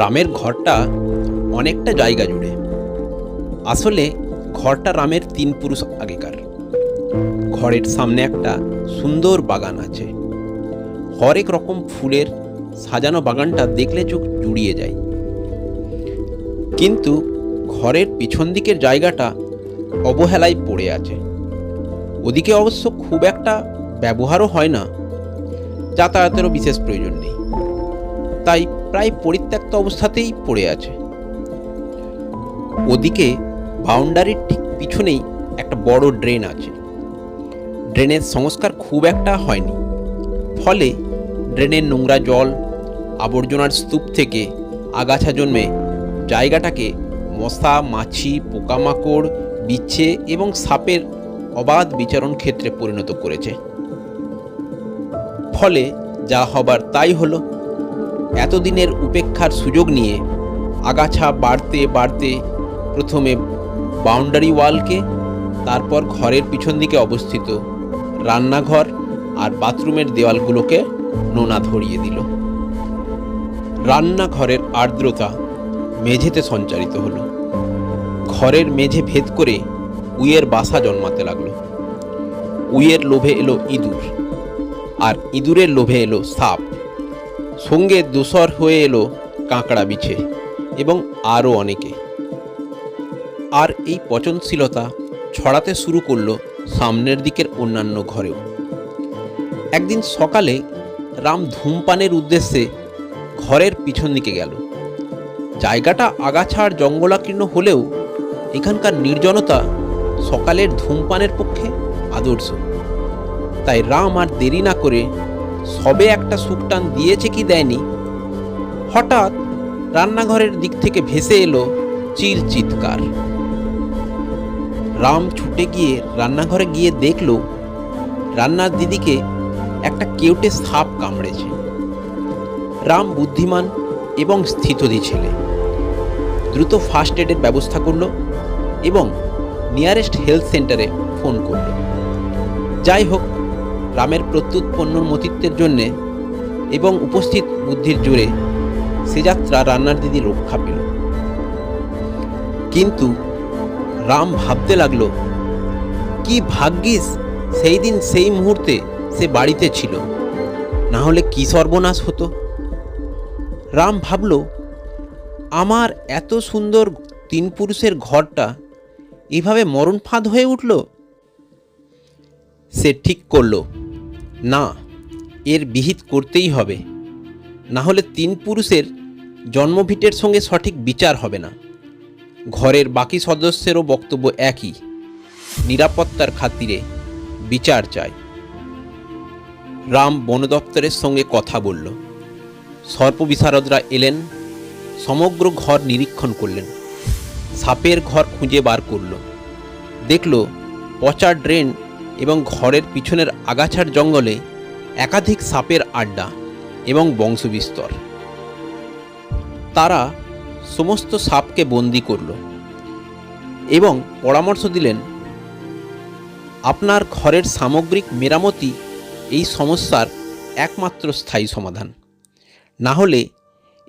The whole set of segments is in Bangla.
রামের ঘরটা অনেকটা জায়গা জুড়ে। আসলে ঘরটা রামের তিন পুরুষ আগেকার। ঘরের সামনে একটা সুন্দর বাগান আছে। হরেক রকম ফুলের সাজানো বাগানটা দেখলে চোখ জুড়িয়ে যায়। কিন্তু ঘরের পিছন দিকের জায়গাটা অবহেলায় পড়ে আছে। ওদিকে অবশ্য খুব একটা ব্যবহারও হয় না। যাতায়াতেরও বিশেষ প্রয়োজন নেই। তাই প্রায় পরিত্যক্ত অবস্থাতেই পড়ে আছে। ওদিকে বাউন্ডারির ঠিক পিছনেই একটা বড় ড্রেন আছে। ড্রেনের সংস্কার খুব একটা হয়নি। ফলে ড্রেনের নোংরা জল, আবর্জনার স্তূপ থেকে আগাছা জন্মে জায়গাটাকে মশা, মাছি, পোকামাকড়, বিচ্ছে এবং সাপের অবাধ বিচরণ ক্ষেত্রে পরিণত করেছে। ফলে যা হবার তাই হলো এতদিনের উপেক্ষার সুযোগ নিয়ে আগাছা বাড়তে বাড়তে প্রথমে বাউন্ডারি ওয়ালকে, তারপর ঘরের পিছন দিকে অবস্থিত রান্নাঘর আর বাথরুমের দেওয়ালগুলোকে নোনা ধরিয়ে দিল। রান্নাঘরের আর্দ্রতা মেঝেতে সঞ্চারিত হলো। ঘরের মেঝে ভেদ করে উইয়ের বাসা জন্মাতে লাগল। উইয়ের লোভে এলো ইঁদুর, আর ইঁদুরের লোভে এলো সাপ। সঙ্গে দূষর হয়ে এলো কাঁকড়া বিছে এবং আরও অনেকে। আর এই পচনশীলতা ছড়াতে শুরু করল সামনের দিকের অন্যান্য ঘরেও। একদিন সকালে রাম ধূমপানের উদ্দেশ্যে ঘরের পিছন দিকে গেল। জায়গাটা আগাছা আর জঙ্গলাকীর্ণ হলেও এখানকার নির্জনতা সকালের ধূমপানের পক্ষে আদর্শ। তাই রাম আর দেরি না করে সবে একটা সুকটান দিয়েছে কি দেয়নি? হঠাৎ রান্নাঘরের দিক থেকে ভেসে এলো চির চিৎকার। রাম ছুটে গিয়ে রান্নাঘরে গিয়ে দেখল, রান্নার দিদিকে একটা কেউটে সাপ কামড়েছে। রাম বুদ্ধিমান এবং স্থিতধী ছেলে। দ্রুত ফার্স্ট এডের ব্যবস্থা করল এবং নিয়ারেস্ট হেলথ সেন্টারে ফোন করল। যাই হোক রামের প্রত্যুৎ পণ্যমতিত্বের জন্যে এবং উপস্থিত বুদ্ধির জোরে সে যাত্রা রান্নার দিদি রক্ষা পেল। কিন্তু রাম ভাবতে লাগল, কি ভাগ্যিস সেই দিন সেই মুহূর্তে সে বাড়িতে ছিল। না হলে কি সর্বনাশ হতো? রাম ভাবল, আমার এত সুন্দর তিন পুরুষের ঘরটা এভাবে মরণ ফাঁদ হয়ে উঠল? সে ঠিক করল না, এর বিহিত করতেই হবে। না হলে তিন পুরুষের জন্মভিটের সঙ্গে সঠিক বিচার হবে না। ঘরের বাকি সদস্যেরও বক্তব্য একই। নিরাপত্তার খাতিরে বিচার চাই। রাম বন দপ্তরের সঙ্গে কথা বলল। সর্প বিশারদরা এলেন, সমগ্র ঘর নিরীক্ষণ করলেন। সাপের ঘর খুঁজে বার করল। দেখল পচা ড্রেন এবং ঘরের পিছনের আগাছার জঙ্গলে একাধিক সাপের আড্ডা এবং বংশবিস্তর। তারা সমস্ত সাপকে বন্দি করল এবং পরামর্শ দিলেন, আপনার ঘরের সামগ্রিক মেরামতি এই সমস্যার একমাত্র স্থায়ী সমাধান। না হলে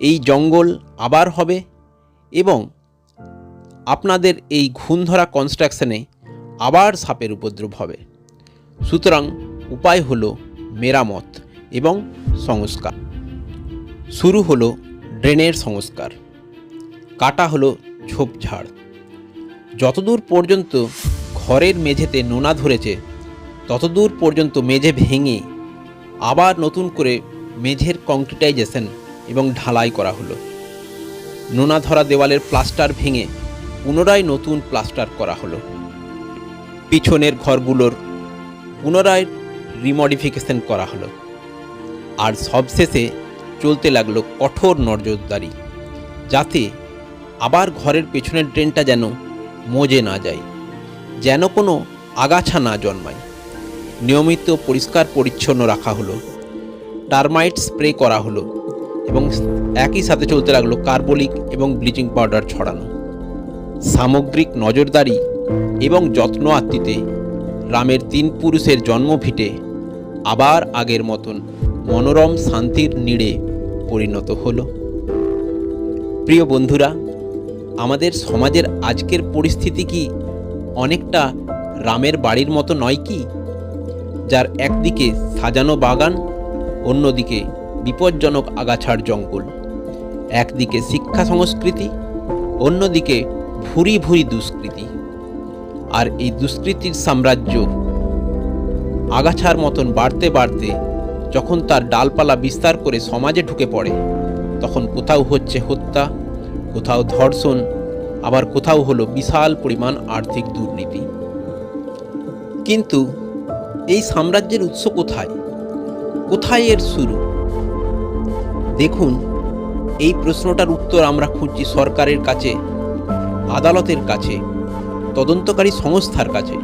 এই জঙ্গল আবার হবে এবং আপনাদের এই ঘুণধরা কনস্ট্রাকশনে আবার সাপের উপদ্রব হবে। সুতরাং উপায় হলো মেরামত এবং সংস্কার। শুরু হলো ড্রেনের সংস্কার। কাটা হলো ঝোপঝাড় যতদূর পর্যন্ত ঘরের মেঝেতে নোনা ধরেছে, ততদূর পর্যন্ত মেঝে ভেঙে আবার নতুন করে মেঝের কংক্রিটাইজেশন এবং ঢালাই করা হলো। নোনা ধরা দেওয়ালের প্লাস্টার ভেঙে পুনরায় নতুন প্লাস্টার করা হলো। পিছনের ঘরগুলোর পুনরায় রিমডিফিকেশন করা হলো। আর সবশেষে চলতে লাগল কঠোর নজরদারি, যাতে আবার ঘরের পেছনের ট্রেনটা যেন মজে না যায়, যেন কোনো আগাছা না জন্মায়। নিয়মিত পরিষ্কার পরিচ্ছন্ন রাখা হলো, টার্মাইট স্প্রে করা হলো এবং একই সাথে চলতে লাগল কার্বলিক এবং ব্লিচিং পাউডার ছড়ানো। সামগ্রিক নজরদারি এবং যত্ন আত্মিতে রামের তিন পুরুষের জন্ম জন্মভিটে আবার আগের মতন মনোরম শান্তির নীড়ে পরিণত হল। প্রিয় বন্ধুরা, আমাদের সমাজের আজকের পরিস্থিতি কি অনেকটা রামের বাড়ির মতো নয় কি? যার একদিকে সাজানো বাগান, অন্যদিকে বিপজ্জনক আগাছার জঙ্গল। একদিকে শিক্ষা সংস্কৃতি, অন্যদিকে ভুরি ভুরি দুষ্কৃতি। আর এই দুষ্কৃতির সাম্রাজ্য আগাছার মতন বাড়তে বাড়তে যখন তার ডালপালা বিস্তার করে সমাজে ঢুকে পড়ে, তখন কোথাও হচ্ছে হত্যা, কোথাও ধর্ষণ, আবার কোথাও হলো বিশাল পরিমাণ আর্থিক দুর্নীতি। কিন্তু এই সাম্রাজ্যের উৎস কোথায়? কোথায় এর শুরু? দেখুন, এই প্রশ্নটার উত্তর আমরা খুঁজছি সরকারের কাছে, আদালতের কাছে তদন্তকারী সংস্থার কাছে।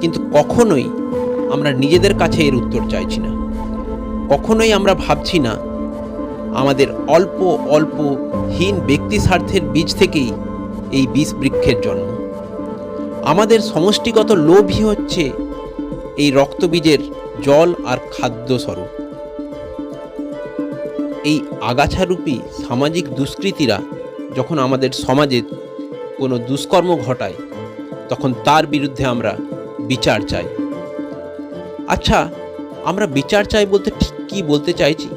কিন্তু কখনোই আমরা নিজেদের কাছে এর উত্তর চাইছি না। কখনোই আমরা ভাবছি না, আমাদের অল্প অল্প হীন ব্যক্তি স্বার্থের বীজ থেকেই এই বীজ বৃক্ষের জন্ম। আমাদের সমষ্টিগত লোভই হচ্ছে এই রক্তবীজের জল আর খাদ্য স্বরূপ। এই আগাছারূপী সামাজিক দুষ্কৃতীরা যখন আমাদের সমাজে কোনো দুষ্কর্ম ঘটায়, তখন তার বিরুদ্ধে আমরা বিচার চাই। আচ্ছা আমরা বিচার চাই বলতে ঠিক কী বলতে চাইছি?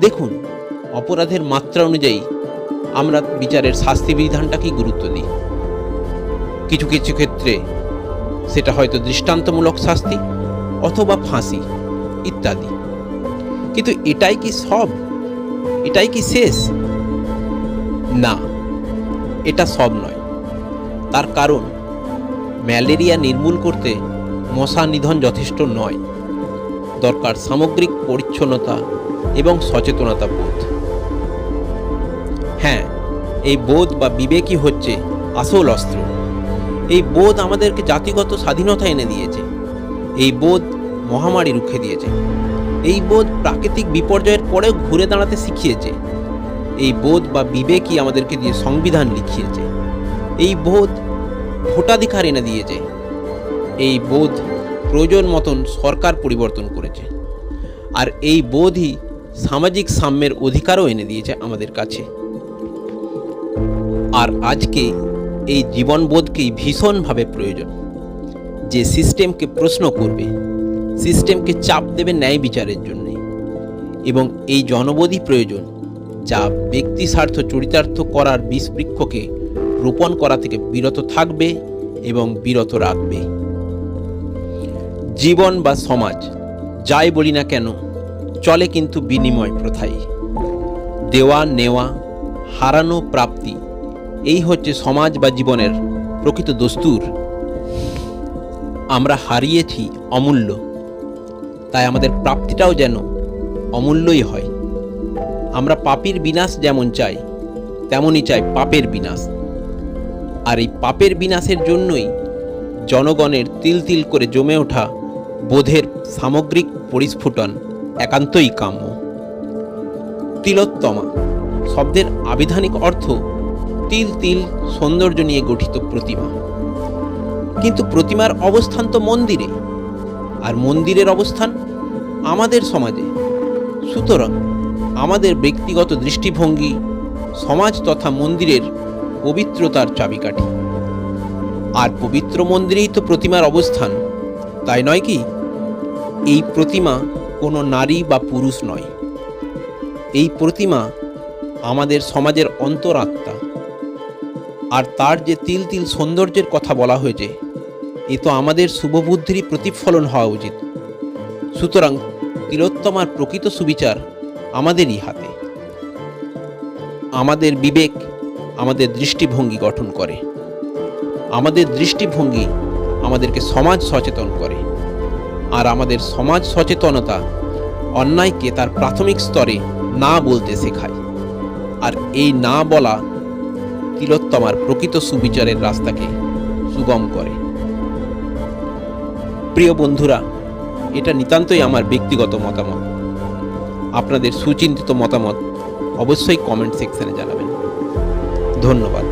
দেখুন, অপরাধের মাত্রা অনুযায়ী আমরা বিচারের শাস্তি বিধানটাকেই গুরুত্ব দিই। কিছু কিছু ক্ষেত্রে সেটা হয়তো দৃষ্টান্তমূলক শাস্তি অথবা ফাঁসি ইত্যাদি। কিন্তু এটাই কি সব? এটাই কি শেষ? না। এটা সব নয়। তার কারণ, ম্যালেরিয়া নির্মূল করতে মশা নিধন যথেষ্ট নয়। দরকার সামগ্রিক পরিচ্ছন্নতা এবং সচেতনতা বোধ। হ্যাঁ এই বোধ বা বিবেকই হচ্ছে আসল অস্ত্র। এই বোধ আমাদেরকে জাতিগত স্বাধীনতা এনে দিয়েছে। এই বোধ মহামারী রুখে দিয়েছে। এই বোধ প্রাকৃতিক বিপর্যয়ের পরেও ঘুরে দাঁড়াতে শিখিয়েছে। এই বোধ বা বিবেকই আমাদেরকে দিয়ে সংবিধান লিখিয়েছে। এই বোধ ভোটাধিকার এনে দিয়েছে। এই বোধ প্রয়োজন মতন সরকার পরিবর্তন করেছে। আর এই বোধই সামাজিক সাম্যের অধিকারও এনে দিয়েছে আমাদের কাছে। আর আজকে এই জীবনবোধকেই ভীষণভাবে প্রয়োজন। যে সিস্টেমকে প্রশ্ন করবে, সিস্টেমকে চাপ দেবে ন্যায় বিচারের জন্যে। এবং এই জনবোধই প্রয়োজন যা ব্যক্তি স্বার্থ চরিতার্থ করার বিষবৃক্ষকে রোপণ করা থেকে বিরত থাকবে এবং বিরত রাখবে। জীবন বা সমাজ, যাই বলি না কেন, চলে কিন্তু বিনিময় প্রথাই। দেওয়া, নেওয়া, হারানো প্রাপ্তি, এই হচ্ছে সমাজ বা জীবনের প্রকৃত দস্তুর। আমরা হারিয়েছি অমূল্য, তাই আমাদের প্রাপ্তিটাও যেন অমূল্যই হয়। আমরা পাপীর বিনাশ যেমন চাই, তেমনই চাই পাপের বিনাশ। আর এই পাপের বিনাশের জন্যই জনগণের তিল তিল করে জমে ওঠা বোধের সামগ্রিক পরিস্ফুটন একান্তই কাম্য। তিলোত্তমা শব্দের আবিধানিক অর্থ তিল তিল সৌন্দর্য নিয়ে গঠিত প্রতিমা। কিন্তু প্রতিমার অবস্থান তো মন্দিরে, আর মন্দিরের অবস্থান আমাদের সমাজে। সুতরাং আমাদের ব্যক্তিগত দৃষ্টিভঙ্গি, সমাজ তথা মন্দিরের পবিত্রতার চাবিকাঠি। আর পবিত্র মন্দিরেই তো প্রতিমার অবস্থান, তাই নয় কি? এই প্রতিমা কোনো নারী বা পুরুষ নয়। এই প্রতিমা আমাদের সমাজের অন্তরাত্মা। আর তার যে তিল তিল সৌন্দর্যের কথা বলা হয়েছে, এ তো আমাদের শুভবুদ্ধিরই প্রতিফলন হওয়া উচিত। সুতরাং তিলোত্তমার প্রকৃত সুবিচার আমাদেরই হাতে। আমাদের বিবেক আমাদের দৃষ্টিভঙ্গি গঠন করে। আমাদের দৃষ্টিভঙ্গি আমাদেরকে সমাজ সচেতন করে। আর আমাদের সমাজ সচেতনতা অন্যায়কে তার প্রাথমিক স্তরে না বলতে শেখায়। আর এই না বলা তিলোত্তমার প্রকৃত সুবিচারের রাস্তাকে সুগম করে। প্রিয় বন্ধুরা, এটা নিতান্তই আমার ব্যক্তিগত মতামত। আপনাদের সুচিন্তিত মতামত অবশ্যই কমেন্ট সেকশানে জানাবেন। ধন্যবাদ।